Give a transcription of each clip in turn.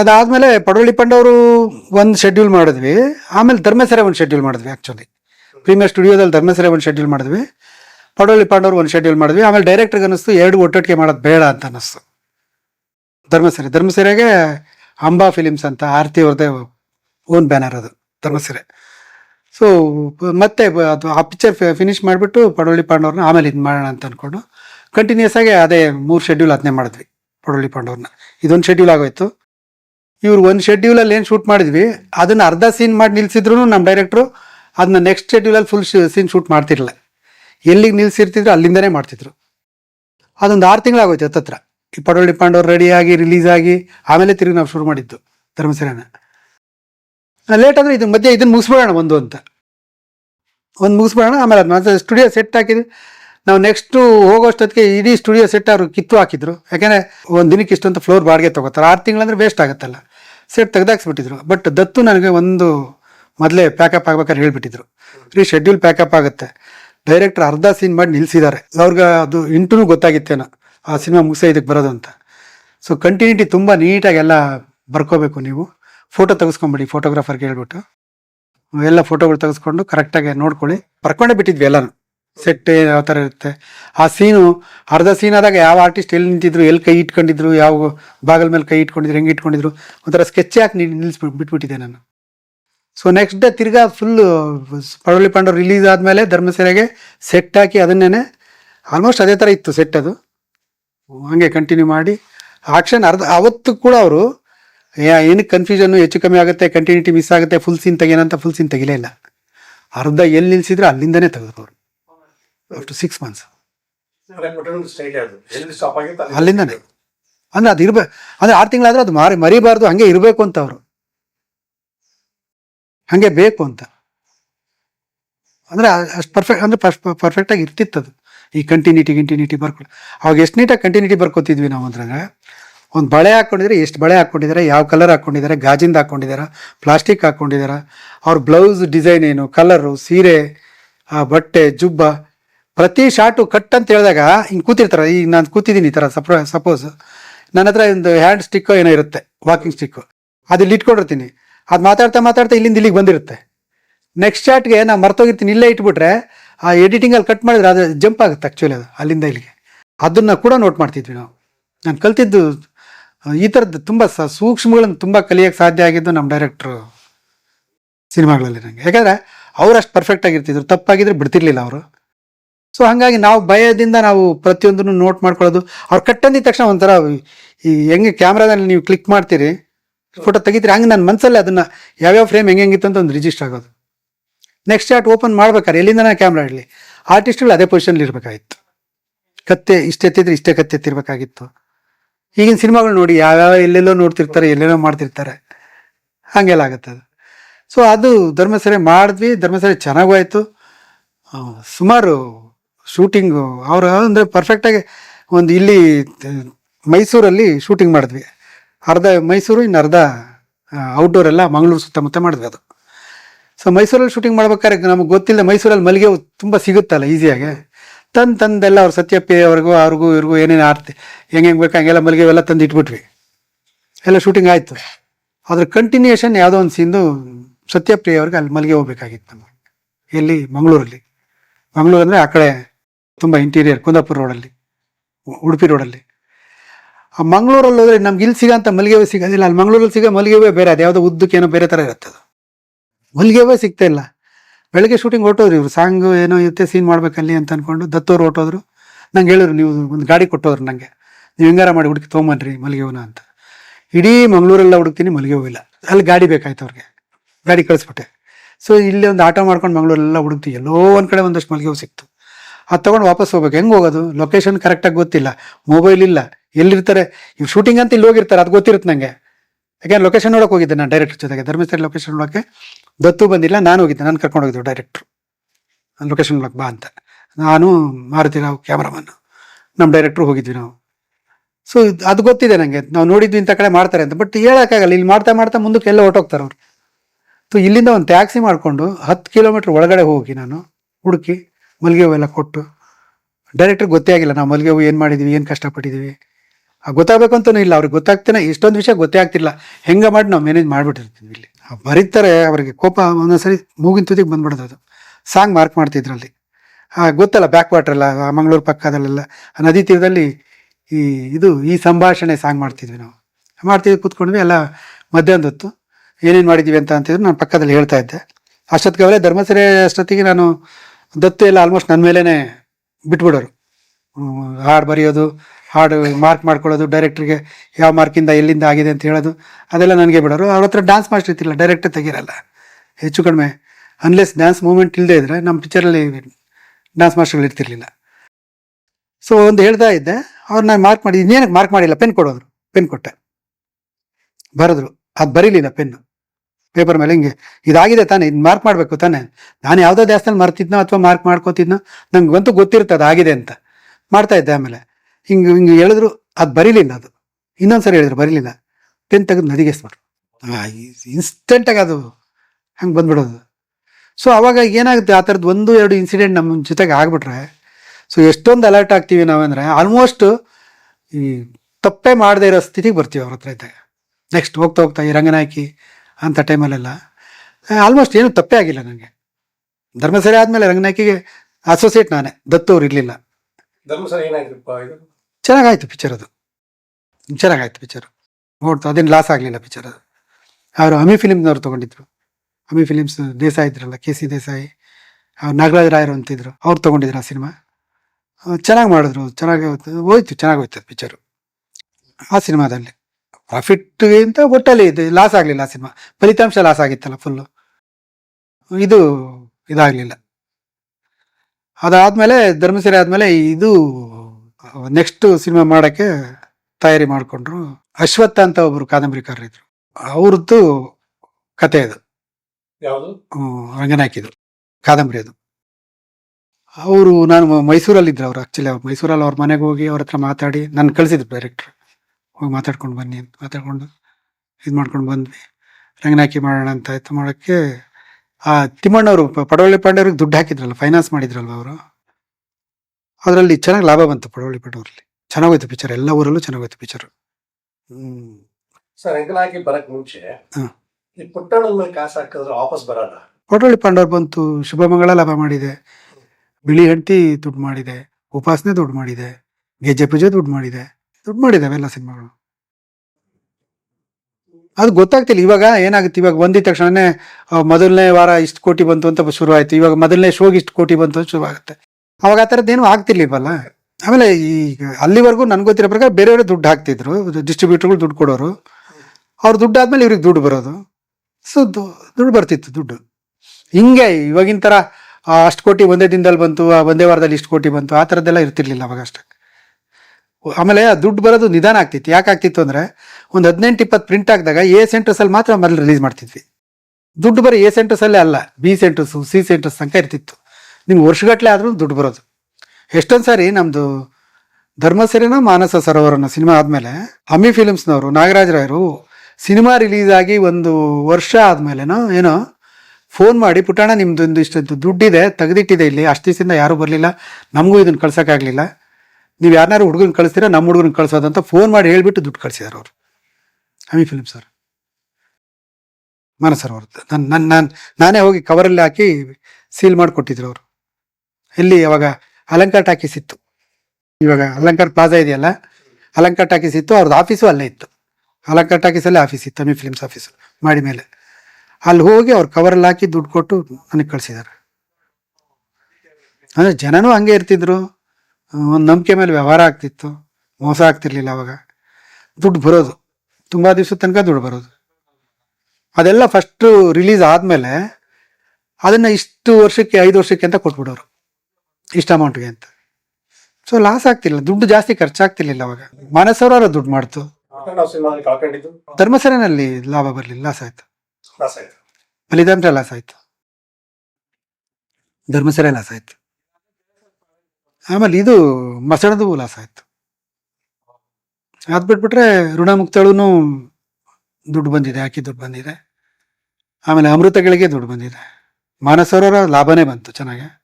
ಅದಾದಮೇಲೆ ಪಡವಳ್ಳಿ ಪಂಡವರು ಒಂದು ಶೆಡ್ಯೂಲ್ ಮಾಡಿದ್ವಿ. ಆಮೇಲೆ ಧರ್ಮಸರೆ ಒಂದು ಶೆಡ್ಯೂಲ್ ಮಾಡಿದ್ವಿ ಆ್ಯಕ್ಚುಲಿ ಪ್ರೀಮಿಯರ್ ಸ್ಟುಡಿಯೋದಲ್ಲಿ ಧರ್ಮಸರೆ ಒಂದು ಶೆಡ್ಯೂಲ್ ಮಾಡಿದ್ವಿ. ಪಡವಳ್ಳಿ ಪಾಂಡವರು ಒಂದು ಶೆಡ್ಯೂಲ್ ಮಾಡಿದ್ವಿ. ಆಮೇಲೆ ಡೈರೆಕ್ಟ್ರಿಗೆ ಅನ್ನಿಸ್ತು, ಎರಡು ಒಟ್ಟೊಟ್ಟಿಗೆ ಮಾಡೋದು ಬೇಡ ಅಂತ ಅನ್ನಿಸ್ತು. ಧರ್ಮಸೆರೆ ಧರ್ಮಸೆರೆಗೆ ಅಂಬಾ ಫಿಲಿಮ್ಸ್ ಅಂತ ಆರತಿ ಅವ್ರದ್ದೇ ಓನ್ ಬ್ಯಾನರ್ ಅದು ಧರ್ಮಸೆರೆ ಸೊ ಮತ್ತೆ ಅದು ಆ ಪಿಕ್ಚರ್ ಫಿನಿಶ್ ಮಾಡಿಬಿಟ್ಟು ಪಡವಳ್ಳಿ ಪಾಂಡವ್ರನ್ನ ಆಮೇಲೆ ಇದು ಮಾಡೋಣ ಅಂತ ಅಂದ್ಕೊಂಡು ಕಂಟಿನ್ಯೂಸ್ ಆಗಿ ಅದೇ ಮೂರು ಶೆಡ್ಯೂಲ್ ಅದನ್ನೇ ಮಾಡಿದ್ವಿ, ಪಡವಳ್ಳಿ ಪಾಂಡವ್ರನ್ನ ಇದೊಂದು ಶೆಡ್ಯೂಲ್ ಆಗೋಯ್ತು. ಇವ್ರು ಒಂದು ಶೆಡ್ಯೂಲಲ್ಲಿ ಏನು ಶೂಟ್ ಮಾಡಿದ್ವಿ, ಅದನ್ನ ಅರ್ಧ ಸೀನ್ ಮಾಡಿ ನಿಲ್ಸಿದ್ರು ನಮ್ಮ ಡೈರೆಕ್ಟ್ರು ಅದನ್ನ ನೆಕ್ಸ್ಟ್ ಶೆಡ್ಯೂಲಲ್ಲಿ ಫುಲ್ ಸೀನ್ ಶೂಟ್ ಮಾಡ್ತಿರಲಿಲ್ಲ. ಎಲ್ಲಿಗೆ ನಿಲ್ಸಿರ್ತಿದ್ರು ಅಲ್ಲಿಂದನೇ ಮಾಡ್ತಿದ್ರು. ಅದೊಂದು ಆರು ತಿಂಗಳಾಗೋಯ್ತು ಹತ್ತತ್ರ ಈ ಪಡೋಳಿ ಪಾಂಡವ್ರು ರೆಡಿಯಾಗಿ ರಿಲೀಸ್ ಆಗಿ ಆಮೇಲೆ ತಿರುಗಿ ನಾವು ಶುರು ಮಾಡಿದ್ದು ಧರ್ಮಸೇನ ಲೇಟ್ ಅಂದರೆ ಇದು ಮಧ್ಯೆ ಇದನ್ನು ಮುಗಿಸ್ಬಿಡೋಣ ಒಂದು ಅಂತ. ಒಂದು ಮುಗಿಸ್ಬಿಡೋಣ, ಆಮೇಲೆ ಅದು ಮತ್ತೆ ಸ್ಟುಡಿಯೋ ಸೆಟ್ ಹಾಕಿದ್ವಿ ನಾವು ನೆಕ್ಸ್ಟು ಹೋಗೋಷ್ಟೊತ್ತಿಗೆ ಇಡೀ ಸ್ಟುಡಿಯೋ ಸೆಟ್ ಅವರು ಕಿತ್ತು ಹಾಕಿದ್ರು. ಯಾಕೆಂದರೆ ಒಂದು ದಿನಕ್ಕೆ ಇಷ್ಟಂತ ಫ್ಲೋರ್ ಬಾಡಿಗೆ ತಗೋತಾರೆ. ಆರು ತಿಂಗಳಂದ್ರೆ ವೇಸ್ಟ್ ಆಗುತ್ತಲ್ಲ. ಸೆಟ್ ತೆಗೆದಾಕ್ಸ್ಬಿಟ್ಟಿದ್ರು. ಬಟ್ ದತ್ತು ನನಗೆ ಒಂದು ಮೊದಲೇ ಪ್ಯಾಕಪ್ ಆಗ್ಬೇಕಾದ್ರೆ ಹೇಳ್ಬಿಟ್ಟಿದ್ರು. ರೀ ಶೆಡ್ಯೂಲ್ ಪ್ಯಾಕಪ್ ಆಗುತ್ತೆ. ಡೈರೆಕ್ಟರ್ ಅರ್ಧ ಸೀನ್ ಮಾಡಿ ನಿಲ್ಸಿದ್ದಾರೆ. ಅವ್ರಿಗೆ ಅದು ಇಂಟೂ ಗೊತ್ತಾಗಿತ್ತೇನೋ. ಆ ಸಿನಿಮಾ ಮುಗಿಸೇ ಇದಕ್ಕೆ ಬರೋದು ಅಂತ. ಸೊ ಕಂಟಿನ್ಯೂಟಿ ತುಂಬ ನೀಟಾಗಿ ಎಲ್ಲ ಬರ್ಕೋಬೇಕು ನೀವು. ಫೋಟೋ ತೆಗೆಸ್ಕೊಂಬಿಡಿ ಫೋಟೋಗ್ರಾಫರ್ಗೆ ಹೇಳ್ಬಿಟ್ಟು. ಎಲ್ಲ ಫೋಟೋಗಳು ತೆಗೆಸ್ಕೊಂಡು ಕರೆಕ್ಟಾಗಿ ನೋಡ್ಕೊಳ್ಳಿ. ಬರ್ಕೊಂಡೇ ಬಿಟ್ಟಿದ್ವಿ ಎಲ್ಲನೂ. ಸೆಟ್ ಯಾವ ಥರ ಇರುತ್ತೆ? ಆ ಸೀನು ಅರ್ಧ ಸೀನ್ ಆದಾಗ ಯಾವ ಆರ್ಟಿಸ್ಟ್ ಎಲ್ಲಿ ನಿಂತಿದ್ರು, ಎಲ್ಲಿ ಕೈ ಇಟ್ಕೊಂಡಿದ್ರು, ಯಾವ ಬಾಗಲ್ ಮೇಲೆ ಕೈ ಇಟ್ಕೊಂಡಿದ್ರು, ಹೆಂಗೆ ಇಟ್ಕೊಂಡಿದ್ರು, ಒಂಥರ ಸ್ಕೆಚ್ ಹಾಕಿ ನಿಲ್ ನಿಲ್ಲಿಸ್ಬಿಟ್ಟು ಬಿಟ್ಬಿಟ್ಟಿದ್ದೆ ನಾನು. ಸೊ ನೆಕ್ಸ್ಟ್ ಡೇ ತಿರ್ಗಾ ಫುಲ್ಲು ಪಡವಳ್ಳಿ ಪಾಂಡವ್ ರಿಲೀಸ್ ಆದಮೇಲೆ ಧರ್ಮಸೆರೆಗೆ ಸೆಟ್ ಹಾಕಿ ಅದನ್ನೇ ಆಲ್ಮೋಸ್ಟ್ ಅದೇ ಥರ ಇತ್ತು ಸೆಟ್ ಅದು. ಹಂಗೆ ಕಂಟಿನ್ಯೂ ಮಾಡಿ. ಆಕ್ಷನ್ ಅರ್ಧ ಅವತ್ತು ಕೂಡ ಅವರು ಏನಕ್ಕೆ ಕನ್ಫ್ಯೂಷನ್ ಹೆಚ್ಚು ಕಮ್ಮಿ ಆಗುತ್ತೆ ಕಂಟಿನ್ಯೂಟಿ ಮಿಸ್ ಆಗುತ್ತೆ ಫುಲ್ ಸೀನ್ ತೆಗೀನಂತ ಫುಲ್ ಸೀನ್ ತೆಗಿಲೇ ಇಲ್ಲ. ಅರ್ಧ ಎಲ್ಲಿ ನಿಲ್ಸಿದ್ರೆ ಅಲ್ಲಿಂದನೇ ತೆಗೆದ್ರು ಅವರು. ಅಷ್ಟು ಸಿಕ್ಸ್ ಮಂತ್ಸ್ ಅಲ್ಲಿಂದನೇ. ಅಂದ್ರೆ ಅದು ಇರ್ಬೇಕು ಅಂದ್ರೆ ಆರು ತಿಂಗಳಾದ್ರೆ ಅದು ಮಾರಿ ಮರಿಬಾರ್ದು ಹಂಗೆ ಇರಬೇಕು ಅಂತ ಅವರು. ಹಂಗೆ ಬೇಕು ಅಂತ. ಅಂದ್ರೆ ಅಷ್ಟು ಪರ್ಫೆಕ್ಟ್ ಅಂದ್ರೆ ಪರ್ಫೆಕ್ಟಾಗಿ ಇರ್ತಿತ್ತು ಅದು. ಈ ಕಂಟಿನ್ಯೂಟಿ ಕಂಟಿನ್ಯೂಟಿ ಬರ್ಕೊ ಅವಾಗ ಎಷ್ಟು ನೀಟಾಗಿ ಕಂಟಿನ್ಯೂಟಿ ಬರ್ಕೋತಿದ್ವಿ ನಾವು ಅಂದ್ರೆ ಒಂದು ಬಳೆ ಹಾಕ್ಕೊಂಡಿದ್ರೆ ಎಷ್ಟು ಬಳೆ ಹಾಕ್ಕೊಂಡಿದ್ದಾರೆ ಯಾವ ಕಲರ್ ಹಾಕ್ಕೊಂಡಿದ್ದಾರೆ ಗಾಜಿಂದ ಹಾಕ್ಕೊಂಡಿದ್ದಾರೆ ಪ್ಲಾಸ್ಟಿಕ್ ಹಾಕ್ಕೊಂಡಿದ್ದಾರೆ ಅವ್ರ ಬ್ಲೌಸ್ ಡಿಸೈನ್ ಏನು ಕಲರು ಸೀರೆ ಆ ಬಟ್ಟೆ ಜುಬ್ಬ ಪ್ರತಿ ಶಾರ್ಟು ಕಟ್ ಅಂತ ಹೇಳಿದಾಗ, ಹಿಂಗೆ ಕೂತಿರ್ತಾರೆ, ಈಗ ನಾನು ಕೂತಿದ್ದೀನಿ ಈ ಥರ ಸಪ್ರ ಸಪೋಸ್ ನನ್ನ ಹತ್ರ ಒಂದು ಹ್ಯಾಂಡ್ ಸ್ಟಿಕ್ ಏನೋ ಇರುತ್ತೆ ವಾಕಿಂಗ್ ಸ್ಟಿಕ್ಕು ಅದು ಇಲ್ಲಿ ಇಟ್ಕೊಂಡಿರ್ತೀನಿ. ಅದು ಮಾತಾಡ್ತಾ ಮಾತಾಡ್ತಾ ಇಲ್ಲಿಂದ ಇಲ್ಲಿಗೆ ಬಂದಿರುತ್ತೆ. ನೆಕ್ಸ್ಟ್ ಶಾರ್ಟ್ಗೆ ನಾನು ಮರ್ತೋಗಿರ್ತೀನಿ, ಇಲ್ಲೇ ಇಟ್ಬಿಟ್ರೆ, ಆ ಎಡಿಟಿಂಗಲ್ಲಿ ಕಟ್ ಮಾಡಿದ್ರೆ ಅದು ಜಂಪ್ ಆಗುತ್ತೆ ಆ್ಯಕ್ಚುಲಿ ಅದು, ಅಲ್ಲಿಂದ ಇಲ್ಲಿಗೆ. ಅದನ್ನು ಕೂಡ ನೋಟ್ ಮಾಡ್ತಿದ್ವಿ ನಾವು. ನಾನು ಕಲ್ತಿದ್ದು, ಈ ಥರದ್ದು ತುಂಬ ಸ, ಸೂಕ್ಷ್ಮಗಳನ್ನು ತುಂಬ ಕಲಿಯೋಕ್ಕೆ ಸಾಧ್ಯ ಆಗಿದ್ದು ನಮ್ಮ ಡೈರೆಕ್ಟ್ರು ಸಿನಿಮಾಗಳಲ್ಲಿ ನನಗೆ ಯಾಕಂದರೆ ಅವ್ರು ಅಷ್ಟು ಪರ್ಫೆಕ್ಟ್ ಆಗಿರ್ತಿದ್ರು, ತಪ್ಪಾಗಿದ್ರೆ ಬಿಡ್ತಿರ್ಲಿಲ್ಲ ಅವರು. ಸೊ ಹಾಗಾಗಿ ನಾವು ಭಯದಿಂದ ನಾವು ಪ್ರತಿಯೊಂದನ್ನು ನೋಟ್ ಮಾಡ್ಕೊಳ್ಳೋದು. ಅವ್ರು ಕಟ್ಟಂದಿದ ತಕ್ಷಣ ಒಂಥರ ಈ ಹೆಂಗೆ ಕ್ಯಾಮ್ರಾದಲ್ಲಿ ನೀವು ಕ್ಲಿಕ್ ಮಾಡ್ತೀರಿ ಫೋಟೋ ತೆಗಿತೀರಿ, ಹಂಗೆ ನನ್ನ ಮನಸ್ಸಲ್ಲಿ ಅದನ್ನು ಯಾವ್ಯಾವ ಫ್ರೇಮ್ ಹೆಂಗೆ ಹೆಂಗಿತ್ತು ಅಂತ ಒಂದು ರಿಜಿಸ್ಟರ್ ಆಗೋದು. ನೆಕ್ಸ್ಟ್ ಶಾಟ್ ಓಪನ್ ಮಾಡ್ಬೇಕಾದ್ರೆ ಎಲ್ಲಿಂದ ಕ್ಯಾಮ್ರಾ ಇರಲಿ? ಆರ್ಟಿಸ್ಟ್ಗಳು ಅದೇ ಪೊಸಿಷನ್ಲಿ ಇರಬೇಕಾಗಿತ್ತು. ಕತ್ತೆ ಇಷ್ಟೆತ್ತಿದ್ರೆ ಇಷ್ಟೇ ಕತ್ತೆ ಎತ್ತಿರ್ಬೇಕಾಗಿತ್ತು. ಈಗಿನ ಸಿನಿಮಾಗಳು ನೋಡಿ ಯಾವ್ಯಾವ ಎಲ್ಲೆಲ್ಲೋ ನೋಡ್ತಿರ್ತಾರೆ, ಎಲ್ಲೆಲ್ಲೋ ಮಾಡ್ತಿರ್ತಾರೆ. ಹಂಗೆಲ್ಲ ಆಗುತ್ತೆ ಅದು. ಸೊ ಅದು ಧರ್ಮಸರೆ ಮಾಡಿದ್ವಿ ಧರ್ಮಸರೆ ಚೆನ್ನಾಗೂ ಆಯಿತು. ಸುಮಾರು ಶೂಟಿಂಗು ಅವರು ಅಂದರೆ ಪರ್ಫೆಕ್ಟಾಗಿ ಒಂದು ಇಲ್ಲಿ, ಮೈಸೂರಲ್ಲಿ ಶೂಟಿಂಗ್ ಮಾಡಿದ್ವಿ. ಅರ್ಧ ಮೈಸೂರು, ಇನ್ನು ಅರ್ಧ ಔಟ್ಡೋರ್ ಎಲ್ಲ ಮಂಗಳೂರು ಸುತ್ತಮುತ್ತ ಮಾಡಿದ್ವಿ ಅದು. ಸೊ ಮೈಸೂರಲ್ಲಿ ಶೂಟಿಂಗ್ ಮಾಡ್ಬೇಕಾದ್ರೆ ನಮಗೆ ಗೊತ್ತಿಲ್ಲ, ಮೈಸೂರಲ್ಲಿ ಮಲ್ಲಿಗೆ ತುಂಬ ಸಿಗುತ್ತಲ್ಲ ಈಸಿಯಾಗಿ ತಂದು ತಂದೆಲ್ಲ ಅವ್ರು ಸತ್ಯಪ್ಪಿ ಅವ್ರಿಗೂ ಅವ್ರಿಗೂ, ಇವ್ರಿಗೂ ಏನೇನು ಆರ್ತಿ, ಹೆಂಗೆ ಹೆಂಗೆ ಬೇಕು, ಹಂಗೆಲ್ಲ ಮಲ್ಲಿಗೆ ಎಲ್ಲ ತಂದು ಇಟ್ಬಿಟ್ವಿ. ಎಲ್ಲ ಶೂಟಿಂಗ್ ಆಯಿತು. ಅದ್ರ ಕಂಟಿನ್ಯೂಷನ್ ಯಾವುದೋ ಒಂದು ಸೀನ್ದು ಸತ್ಯಪ್ರಿಯ ಅವ್ರಿಗೆ ಅಲ್ಲಿ ಮಲ್ಲಿಗೆ ಹೋಗ್ಬೇಕಾಗಿತ್ತು ನಮಗೆ. ಎಲ್ಲಿ? ಮಂಗಳೂರಲ್ಲಿ. ಮಂಗಳೂರು ಅಂದರೆ ಆ ಕಡೆ ತುಂಬ ಇಂಟೀರಿಯರ್ ಕುಂದಾಪುರ ರೋಡಲ್ಲಿ, ಉಡುಪಿ ರೋಡಲ್ಲಿ. ಮಂಗಳೂರಲ್ಲಿ ಹೋದ್ರೆ ನಮ್ಗೆ ಇಲ್ಲಿ ಸಿಗೋಂಥ ಮಲ್ಲಿಗೆ ಹೂವು ಸಿಗೋದಿಲ್ಲ ಅಲ್ಲಿ ಮಂಗಳೂರಲ್ಲಿ ಸಿಗೋ ಮಲ್ಲಿಗೆ ಬೇರೆ, ಅದು ಯಾವುದೋ ಉದ್ದಕ್ಕೆ ಏನೋ ಬೇರೆ ಥರ ಇರುತ್ತೆ ಅದು ಮಲ್ಲಿಗೆ ಸಿಗ್ತಾ ಇಲ್ಲ. ಬೆಳಗ್ಗೆ ಶೂಟಿಂಗ್ ಹೊಟ್ಟೋದ್ರು ಇವ್ರು, ಸಾಂಗ್ ಏನೋ ಇರುತ್ತೆ ಸೀನ್ ಮಾಡ್ಬೇಕಲ್ಲಿ ಅಂತ ಅನ್ಕೊಂಡು ದತ್ತೋರು ಹೊಟ್ಟೋದ್ರು ನಂಗೆ ಹೇಳಿದ್ರು, ನೀವು ಒಂದು ಗಾಡಿ ಕೊಟ್ಟೋದ್ರು ನನಗೆ ನೀವು ಹೆಂಗಾರ ಮಾಡಿ ಹುಡುಕಿ ತೊಗೊಂಬನ್ರಿ ಮಲ್ಲಿಗೆ ಅಂತ. ಇಡೀ ಮಂಗಳೂರೆಲ್ಲ ಹುಡುಕ್ತೀನಿ ಮಲ್ಲಿಗೆ ಹೂವಿಲ್ಲ ಅಲ್ಲಿ ಗಾಡಿ ಬೇಕಾಯ್ತು ಅವ್ರಿಗೆ. ಗಾಡಿ ಕಳಿಸ್ಬಿಟ್ಟೆ. ಸೊ ಇಲ್ಲಿ ಒಂದು ಆಟೋ ಮಾಡ್ಕೊಂಡು ಮಂಗಳೂರೆಲ್ಲ ಹುಡುಕ್ತಿ ಎಲ್ಲೋ ಒಂದು ಕಡೆ ಒಂದಷ್ಟು ಮಲ್ಲಿಗೆ ಹೂವು ಸಿಕ್ತು. ಅದು ತೊಗೊಂಡು ವಾಪಸ್ ಹೋಗ್ಬೇಕು. ಹೆಂಗೆ ಹೋಗೋದು? ಲೊಕೇಶನ್ ಕರೆಕ್ಟಾಗಿ ಗೊತ್ತಿಲ್ಲ. ಮೊಬೈಲ್ ಇಲ್ಲ. ಎಲ್ಲಿರ್ತಾರೆ? ಇವ್ ಶೂಟಿಂಗ್ ಅಂತ ಇಲ್ಲಿ ಹೋಗಿರ್ತಾರೆ. ಅದು ಗೊತ್ತಿರುತ್ತೆ ನನಗೆ ಯಾಕೆಂದ್ರೆ ಲೊಕೇಶನ್ ನೋಡೋಕೆ ಹೋಗಿದ್ದೆ ನಾನು ಡೈರೆಕ್ಟರ್ ಜೊತೆಗೆ. ಧರ್ಮಸ್ಥಳ ಲೊಕೇಶನ್ ನೋಡೋಕ್ಕೆ ದತ್ತು ಬಂದಿಲ್ಲ. ನಾನು ಹೋಗಿದ್ದೆ. ನಾನು ಕರ್ಕೊಂಡು ಹೋಗಿದ್ದೆ ಡೈರೆಕ್ಟ್ರು ಲೊಕೇಶನ್ ನೋಡೋಕೆ ಬಾ ಅಂತ. ನಾನು ಮಾರುತಿ ರಾವ್ ಕ್ಯಾಮ್ರಾಮನ್ ನಮ್ಮ ಡೈರೆಕ್ಟ್ರು ಹೋಗಿದ್ವಿ ನಾವು. ಸೊ ಅದು ಗೊತ್ತಿದೆ ನನಗೆ ನಾವು ನೋಡಿದ್ವಿ ಇಂಥ ಕಡೆ ಮಾಡ್ತಾರೆ ಅಂತ. ಬಟ್ ಹೇಳೋಕ್ಕಾಗಲ್ಲ. ಇಲ್ಲಿ ಮಾಡ್ತಾ ಮಾಡ್ತಾ ಮುಂದಕ್ಕೆ ಎಲ್ಲ ಹೊರಟೋಗ್ತಾರೆ ಅವರು. ಸೊ ಇಲ್ಲಿಂದ ಒಂದು ಟ್ಯಾಕ್ಸಿ ಮಾಡಿಕೊಂಡು ಹತ್ತು ಕಿಲೋಮೀಟ್ರ್ ಒಳಗಡೆ ಹೋಗಿ ನಾನು, ಹುಡುಕಿ. ಮಲ್ಲಿಗೆ ಹೂವೆಲ್ಲ ಕೊಟ್ಟು ಡೈರೆಕ್ಟ್ರ್ ಗೊತ್ತೇ ಆಗಿಲ್ಲ ನಾವು ಮಲ್ಲಿಗೆ ಹೂವು ಏನು ಮಾಡಿದ್ವಿ, ಏನು ಕಷ್ಟಪಟ್ಟಿದ್ದೀವಿ ಗೊತ್ತಾಗಬೇಕು ಅಂತಲೂ ಇಲ್ಲ, ಅವ್ರಿಗೆ ಗೊತ್ತಾಗ್ತಾನೆ ಇಷ್ಟೊಂದು ವಿಷಯ ಗೊತ್ತೇ ಆಗ್ತಿಲ್ಲ ಹೆಂಗೆ ಮಾಡಿ ನಾವು ಮ್ಯಾನೇಜ್ ಮಾಡಿಬಿಟ್ಟಿರ್ತೀವಿ ಇಲ್ಲಿ. ಬರೀತಾರೆ ಅವರಿಗೆ ಕೋಪ, ಒಂದೊಂದ್ಸರಿ ಮೂಗಿನ ತುದಿಗೆ ಬಂದ್ಬಿಡೋದು ಅದು. ಸಾಂಗ್ ಮಾರ್ಕ್ ಮಾಡ್ತಿದ್ರಲ್ಲಿ. ಗೊತ್ತಲ್ಲ ಬ್ಯಾಕ್ ವಾಟರ್ ಆ ಮಂಗಳೂರು ಪಕ್ಕದಲ್ಲೆಲ್ಲ ನದಿ ತೀರದಲ್ಲಿ ಈ, ಇದು, ಈ ಸಂಭಾಷಣೆ ಸಾಂಗ್ ಮಾಡ್ತಿದ್ವಿ ನಾವು. ಮಾಡ್ತಿದ್ವಿ, ಕೂತ್ಕೊಂಡ್ವಿ, ಎಲ್ಲ ಮಧ್ಯಾಹ್ನದ ಹೊತ್ತು. ಏನೇನು ಮಾಡಿದ್ದೀವಿ ಅಂತ ಅಂತಿದ್ರು ನಾನು ಪಕ್ಕದಲ್ಲಿ ಹೇಳ್ತಾ ಇದ್ದೆ. ಅಷ್ಟೊತ್ತಿಗೆ ಅವರೇ ಧರ್ಮಸರೆ ಅಷ್ಟೊತ್ತಿಗೆ ನಾನು ದತ್ತು ಎಲ್ಲ ಆಲ್ಮೋಸ್ಟ್ ನನ್ನ ಮೇಲೇ ಬಿಟ್ಬಿಡೋರು. ಹಾಡು ಬರೆಯೋದು, ಹಾಡು ಮಾರ್ಕ್ ಮಾಡ್ಕೊಳ್ಳೋದು ಡೈರೆಕ್ಟ್ರಿಗೆ ಯಾವ ಮಾರ್ಕಿಂದ ಎಲ್ಲಿಂದ ಆಗಿದೆ ಅಂತ ಹೇಳೋದು, ಅದೆಲ್ಲ ನನಗೆ ಬಿಡೋರು. ಅವ್ರ ಹತ್ರ ಡ್ಯಾನ್ಸ್ ಮಾಸ್ಟರ್ ಇರ್ತಿಲ್ಲ ಡೈರೆಕ್ಟ್ ತೆಗಿರಲ್ಲ. ಹೆಚ್ಚು ಕಡಿಮೆ ಅನ್ಲೆಸ್ ಡ್ಯಾನ್ಸ್ ಮೂಮೆಂಟ್ ಇಲ್ಲದೆ ಇದ್ದರೆ ನಮ್ಮ ಪಿಕ್ಚರಲ್ಲಿ ಡ್ಯಾನ್ಸ್ ಮಾಸ್ಟರ್ಗಳು ಇರ್ತಿರ್ಲಿಲ್ಲ. ಸೊ ಒಂದು ಹೇಳ್ತಾ ಇದ್ದೆ ಅವ್ರು ನಾನು ಮಾರ್ಕ್ ಮಾಡಿ, ಇನ್ನೇನಕ್ಕೆ ಮಾರ್ಕ್ ಮಾಡಿಲ್ಲ ಪೆನ್ ಕೊಡೋದ್ರು ಪೆನ್ ಕೊಟ್ಟೆ. ಬರೆದ್ರು. ಅದು ಬರೀಲಿಲ್ಲ ಪೆನ್ನು ಪೇಪರ್ ಮೇಲೆ ಹಿಂಗೆ ಇದಾಗಿದೆ ತಾನೆ, ಇದು ಮಾರ್ಕ್ ಮಾಡಬೇಕು ತಾನೆ. ನಾನು ಯಾವುದೋ ದೇವಸ್ಥಾನ ಮರ್ತಿದ್ನೋ ಅಥವಾ ಮಾರ್ಕ್ ಮಾಡ್ಕೋತಿದ್ನೋ ನನಗಂತೂ ಅದು ಆಗಿದೆ ಅಂತ ಮಾಡ್ತಾ ಇದ್ದೆ ಆಮೇಲೆ. ಹಿಂಗೆ ಹಿಂಗೆ ಹೇಳಿದ್ರು, ಅದು ಬರೀಲಿಲ್ಲ ಅದು. ಇನ್ನೊಂದ್ಸರಿ ಹೇಳಿದ್ರು, ಬರೀಲಿಲ್ಲ. ಪೆನ್ ತೆಗೆದು ನದಿಗೆ ಎಸ್ಬಿಟ್ರು. ಇನ್ಸ್ಟೆಂಟಾಗಿ ಅದು ಹಂಗೆ ಬಂದ್ಬಿಡೋದು. ಸೊ ಅವಾಗ ಏನಾಗುತ್ತೆ, ಆ ಥರದ್ದು ಒಂದು, ಎರಡು ಇನ್ಸಿಡೆಂಟ್ ನಮ್ಮ ಜೊತೆಗೆ ಆಗ್ಬಿಟ್ರೆ ಸೊ ಎಷ್ಟೊಂದು ಅಲರ್ಟ್ ಆಗ್ತೀವಿ ನಾವಂದರೆ ಆಲ್ಮೋಸ್ಟ್ ಈ ತಪ್ಪೇ ಮಾಡದೇ ಇರೋ ಸ್ಥಿತಿಗೆ ಬರ್ತೀವಿ ಅವ್ರ ಹತ್ರ ಇದ್ದಾಗ. ನೆಕ್ಸ್ಟ್ ಹೋಗ್ತಾ ಹೋಗ್ತಾ ಈ ರಂಗನಾಯಕಿ ಅಂಥ ಟೈಮಲ್ಲೆಲ್ಲ. ಆಲ್ಮೋಸ್ಟ್ ಏನೂ ತಪ್ಪೇ ಆಗಿಲ್ಲ ನನಗೆ ಧರ್ಮಸರಿ ಆದಮೇಲೆ ರಂಗನಾಯಕಿಗೆ ಅಸೋಸಿಯೇಟ್ ನಾನೇ ದತ್ತು ಅವ್ರು ಇರಲಿಲ್ಲ ಚೆನ್ನಾಗಾಯ್ತು ಪಿಕ್ಚರ್ ಅದು. ಚೆನ್ನಾಗಾಯ್ತು ಪಿಕ್ಚರ್ ನೋಡ್ತು ಅದೇನು ಲಾಸ್ ಆಗಲಿಲ್ಲ ಪಿಕ್ಚರ್ ಅದು. ಅವರು ಅಮಿ ಫಿಲಿಮ್ನವ್ರು ತೊಗೊಂಡಿದ್ರು. ಅಮಿ ಫಿಲಿಮ್ಸ್ ದೇಸಾಯಿ ಇದ್ರಲ್ಲ ಕೆ ಸಿ ದೇಸಾಯಿ ಅವ್ರು ನಾಗರಾಜ್ ರಾಯರು ಅಂತಿದ್ರು. ಅವ್ರು ತೊಗೊಂಡಿದ್ರು ಆ ಸಿನಿಮಾ. ಚೆನ್ನಾಗಿ ಮಾಡಿದ್ರು ಚೆನ್ನಾಗಿ ಹೋಯ್ತು ಚೆನ್ನಾಗಿ ಹೋಯ್ತು ಪಿಕ್ಚರು ಆ ಸಿನಿಮಾದಲ್ಲಿ. ಪ್ರಾಫಿಟ್ಗಿಂತ ಒಟ್ಟಲ್ಲಿ ಇದು ಲಾಸ್ ಆಗಲಿಲ್ಲ ಸಿನಿಮಾ ಫಲಿತಾಂಶ ಲಾಸ್ ಆಗಿತ್ತಲ್ಲ ಫುಲ್ಲು ಇದು ಇದಾಗಲಿಲ್ಲ. ಅದಾದಮೇಲೆ ಧರ್ಮಸೇರಿ ಆದಮೇಲೆ ಇದು ನೆಕ್ಸ್ಟ್ ಸಿನಿಮಾ ಮಾಡೋಕ್ಕೆ ತಯಾರಿ ಮಾಡಿಕೊಂಡ್ರು ಅಶ್ವತ್ಥ ಅಂತ ಒಬ್ಬರು ಕಾದಂಬರಿಕಾರರಿದ್ರು. ಅವ್ರದ್ದು ಕತೆ ಅದು. ರಂಗನಾಯಕಿದು ಕಾದಂಬರಿ ಅದು. ಅವರು ನಾನು ಮೈಸೂರಲ್ಲಿದ್ದರು ಮೈಸೂರಲ್ಲಿದ್ರು ಅವ್ರು ಆ್ಯಕ್ಚುಲಿ ಅವ್ರು ಮೈಸೂರಲ್ಲಿ ಅವ್ರ ಮನೆಗೆ ಹೋಗಿ ಅವ್ರ ಹತ್ರ ಮಾತಾಡಿ ನಾನು ಕಳಿಸಿದ್ರು ಡೈರೆಕ್ಟ್ರ್ ಹೋಗಿ ಮಾತಾಡ್ಕೊಂಡು ಬನ್ನಿ ಅಂತ ಮಾತಾಡ್ಕೊಂಡು ಇದು ಮಾಡ್ಕೊಂಡು ಬಂದ್ವಿ. ರಂಗನಾಕಿ ಮಾಡೋಣ ಅಂತ ಆಯ್ತು. ಮಾಡೋಕ್ಕೆ ಆ ತಿಮ್ಮಣ್ಣವರು ಪಡವಳ್ಳಿ ಪಾಂಡೆಯವ್ರಿಗೆ ದುಡ್ಡು ಹಾಕಿದ್ರಲ್ಲ ಫೈನಾನ್ಸ್ ಮಾಡಿದ್ರಲ್ವ ಅವರು? ಅದರಲ್ಲಿ ಚೆನ್ನಾಗಿ ಲಾಭ ಬಂತು ಪಡವಳ್ಳಿ ಪಾಂಡವರಲ್ಲಿ ಚೆನ್ನಾಗೋಯ್ತು ಪಿಕ್ಚರ್ ಎಲ್ಲ ಊರಲ್ಲೂ ಚೆನ್ನಾಗೋಯ್ತು ಪಿಕ್ಚರ್ ಹ್ಮ್. ಸರ್ ರಂಗನಾಕಿ ಬರಕ್ ಮುಂಚೆ ಹ್ಮ್. ಈ ಪುಟ್ಟಣ್ಣನ ಮೇಲೆ ಕಾಸು ಹಾಕಿದ್ರೆ ವಾಪಸ್ ಬರಲ್ಲ? ಪಟೋಳಿ ಪಾಂಡವ್ರು ಬಂತು ಶುಭಮಂಗಳ ಲಾಭ ಮಾಡಿದೆ. ಬಿಳಿ ಹೆಂಡತಿ ದುಡ್ಡು ಮಾಡಿದೆ ಉಪಾಸನೆ ದುಡ್ಡು ಮಾಡಿದೆ ಗೆಜ್ಜೆ ಪೂಜೆ ದುಡ್ಡು ಮಾಡಿದೆ. ದುಡ್ಡು ಮಾಡಿದಾವೆ ಎಲ್ಲ ಸಿನಿಮಾಗಳು. ಅದು ಗೊತ್ತಾಗ್ತಿಲ್ಲ, ಇವಾಗ ಏನಾಗುತ್ತೆ? ಇವಾಗ ಬಂದಿದ ತಕ್ಷಣನೇ ಮೊದಲನೇ ವಾರ ಇಷ್ಟು ಕೋಟಿ ಬಂತು ಅಂತ ಶುರು ಆಯ್ತು ಇವಾಗ ಮೊದಲನೇ ಶೋಗೆ ಇಷ್ಟು ಕೋಟಿ ಬಂತು ಅಂತ ಶುರು ಆಗುತ್ತೆ ಅವಾಗ ಆ ಥರದ್ದೇನು ಆಗ್ತಿರ್ಲಿಲ್ವಲ್ಲ? ಆಮೇಲೆ ಈಗ ಅಲ್ಲಿವರೆಗೂ ನನ್ಗೆ ಗೊತ್ತಿರೋ ಪ್ರಕಾರ ಬೇರೆಯವರು ದುಡ್ಡು ಹಾಕ್ತಿದ್ರು. ಡಿಸ್ಟ್ರಿಬ್ಯೂಟರ್ಗಳು ದುಡ್ಡು ಕೊಡೋರು. ಅವ್ರು ದುಡ್ಡು ಆದ್ಮೇಲೆ ಇವ್ರಿಗೆ ದುಡ್ಡು ಬರೋದು. ಸೊ ದುಡ್ಡು ಬರ್ತಿತ್ತು ದುಡ್ಡು. ಹಿಂಗೆ ಇವಾಗಿನ ಥರ ಅಷ್ಟು ಕೋಟಿ ಒಂದೇ ದಿನದಲ್ಲಿ ಬಂತು ಒಂದೇ ವಾರದಲ್ಲಿ ಇಷ್ಟು ಕೋಟಿ ಬಂತು, ಆ ಥರದ್ದೆಲ್ಲ ಇರ್ತಿರ್ಲಿಲ್ಲ ಅವಾಗ ಅಷ್ಟೇ ಆಮೇಲೆ ದುಡ್ಡು ಬರೋದು ನಿಧಾನ ಆಗ್ತಿತ್ತು. ಯಾಕೆ ಆಗ್ತಿತ್ತು ಅಂದರೆ ಒಂದು ಹದಿನೆಂಟು ಇಪ್ಪತ್ತು ಪ್ರಿಂಟ್ ಹಾಕಿದಾಗ ಎ ಸೆಂಟರ್ಸಲ್ಲಿ ಮಾತ್ರ ಮೊದಲು ರಿಲೀಸ್ ಮಾಡ್ತಿದ್ವಿ. ದುಡ್ಡು ಬರೋ ಎ ಸೆಂಟರ್ಸಲ್ಲೇ ಅಲ್ಲ ಬಿ ಸೆಂಟರ್ಸು ಸಿ ಸೆಂಟರ್ಸ್ ತನಕ ಇರ್ತಿತ್ತು. ನಿಮ್ಗೆ ವರ್ಷಗಟ್ಟಲೆ ಆದರೂ ದುಡ್ಡು ಬರೋದು. ಎಷ್ಟೊಂದು ಸಾರಿ ನಮ್ಮದು ಧರ್ಮಸೆರೆನ ಮಾನಸ ಸರೋವರನ ಸಿನಿಮಾ ಆದಮೇಲೆ ಅಮಿ ಫಿಲಮ್ಸ್ನವರು, ನಾಗರಾಜ್ ರಾಯರು ಸಿನಿಮಾ ರಿಲೀಸ್ ಆಗಿ ಒಂದು ವರ್ಷ ಆದಮೇಲೆನೋ ಏನೋ ಫೋನ್ ಮಾಡಿ, ಪುಟಾಣ ನಿಮ್ದೊಂದು ಇಷ್ಟೊಂದು ದುಡ್ಡಿದೆ, ತೆಗೆದಿಟ್ಟಿದೆ ಇಲ್ಲಿ, ಅಷ್ಟು ದಿವಸದಿಂದ ಯಾರೂ ಬರಲಿಲ್ಲ, ನಮಗೂ ಇದನ್ನು ಕಳ್ಸೋಕ್ಕಾಗಲಿಲ್ಲ ನೀವು ಯಾರನ್ನಾರು ಹುಡುಗನ ಕಳಿಸ್ತೀರಾ, ನಮ್ಮ ಹುಡುಗನ ಕಳಿಸೋದಂತ ಫೋನ್ ಮಾಡಿ ಹೇಳಿಬಿಟ್ಟು ದುಡ್ಡು ಕಳಿಸಿದಾರೆ ಅವರು. ಹಮಿ ಫಿಲಿಮ್ ಸರ್. ಮಾನಸರ್ ಅವ್ರದ್ದು ನನ್ನ ನನ್ನ ನಾನು, ನಾನೇ ಹೋಗಿ ಕವರಲ್ಲಿ ಹಾಕಿ ಸೀಲ್ ಮಾಡಿಕೊಟ್ಟಿದ್ರು ಅವರು. ಎಲ್ಲಿ ಅವಾಗ ಅಲಂಕಾರ ಟಾಕೀಸ್ ಇತ್ತು. ಇವಾಗ ಅಲಂಕಾರ ಪ್ಲಾಜಾ ಇದೆಯಲ್ಲ, ಅಲಂಕಾರ ಟಾಕೀಸ್ ಇತ್ತು ಅವ್ರದ್ದು ಆಫೀಸು ಅಲ್ಲೇ ಇತ್ತು. ಅಲಂಕಾರ ಟಾಕೀಸಲ್ಲೇ ಆಫೀಸ್ ಇತ್ತು ಅಮಿ ಫಿಲಿಮ್ಸ್ ಆಫೀಸು ಮಾಡಿ ಮೇಲೆ. ಅಲ್ಲಿ ಹೋಗಿ ಅವ್ರು ಕವರಲ್ಲಿ ಹಾಕಿ ದುಡ್ಡು ಕೊಟ್ಟು ನನಗೆ ಕಳಿಸಿದ್ದಾರೆ ಅಂದರೆ ಜನನೂ ಹಂಗೆ ಇರ್ತಿದ್ರು. ಒಂದು ನಂಬಿಕೆ ಮೇಲೆ ವ್ಯವಹಾರ ಆಗ್ತಿತ್ತು ಮೋಸ ಆಗ್ತಿರ್ಲಿಲ್ಲ ಅವಾಗ. ದುಡ್ಡು ಬರೋದು ತುಂಬ ದಿವಸದ ತನಕ ದುಡ್ಡು ಬರೋದು. ಅದೆಲ್ಲ ಫಸ್ಟು ರಿಲೀಸ್ ಆದಮೇಲೆ ಅದನ್ನು ಇಷ್ಟು ವರ್ಷಕ್ಕೆ ಐದು ವರ್ಷಕ್ಕೆ ಅಂತ ಕೊಟ್ಬಿಡೋರು ಇಷ್ಟು ಅಮೌಂಟ್ಗೆ ಅಂತ. ಸೊ ಲಾಸ್ ಆಗ್ತಿಲ್ಲ ದುಡ್ಡು ಜಾಸ್ತಿ ಖರ್ಚಾಗ್ತಿರ್ಲಿಲ್ಲ ಅವಾಗ. ಮಾನಸವರ ದುಡ್ಡು ಮಾಡ್ತು. ಧರ್ಮಸರನಲ್ಲಿ ಲಾಭ ಬರಲಿಲ್ಲ ಲಾಸ್ ಆಯಿತು. ಲಾಸ್ ಆಯ್ತು. ಫಲಿತಾಂಶ ಲಾಸ್ ಆಯ್ತು. ಧರ್ಮಸರ ಲಾಸ್ ಆಯ್ತು. ಆಮೇಲೆ ಇದು ಮಸಣದ ಉಲ್ಲಾಸ ಆಯಿತು. ಅದು ಬಿಟ್ಬಿಟ್ರೆ ಋಣಮುಕ್ತಳು ದುಡ್ಡು ಬಂದಿದೆ, ಆಕೆ ದುಡ್ಡು ಬಂದಿದೆ. ಆಮೇಲೆ ಅಮೃತಗಳಿಗೆ ದುಡ್ಡು ಬಂದಿದೆ. ಮಾನಸರವರ ಲಾಭನೇ ಬಂತು ಚೆನ್ನಾಗೆ.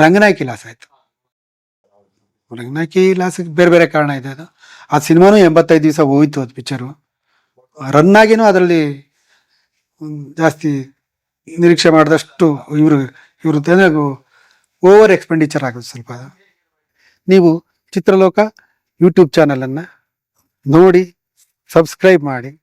ರಂಗನಾಯಕಿ ಲಾಸ್ ಆಯಿತು. ರಂಗನಾಯಕಿ ಲಾಸಕ್ಕೆ ಬೇರೆ ಬೇರೆ ಕಾರಣ ಇದೆ ಅದು. ಆ ಸಿನಿಮಾನು ಎಂಬತ್ತೈದು ದಿವಸ ಹೋಯಿತು ಅದು ಪಿಕ್ಚರು. ರನ್ ಅದರಲ್ಲಿ ಜಾಸ್ತಿ ನಿರೀಕ್ಷೆ ಮಾಡಿದಷ್ಟು ಇವರು ಇವರು ಓವರ್ ಎಕ್ಸ್ಪೆಂಡಿಚರ್ ಆಗುತ್ತೆ ಸ್ವಲ್ಪ. ನೀವು ಚಿತ್ರಲೋಕ ಯೂಟ್ಯೂಬ್ ಚಾನಲನ್ನು ನೋಡಿ ಸಬ್ಸ್ಕ್ರೈಬ್ ಮಾಡಿ.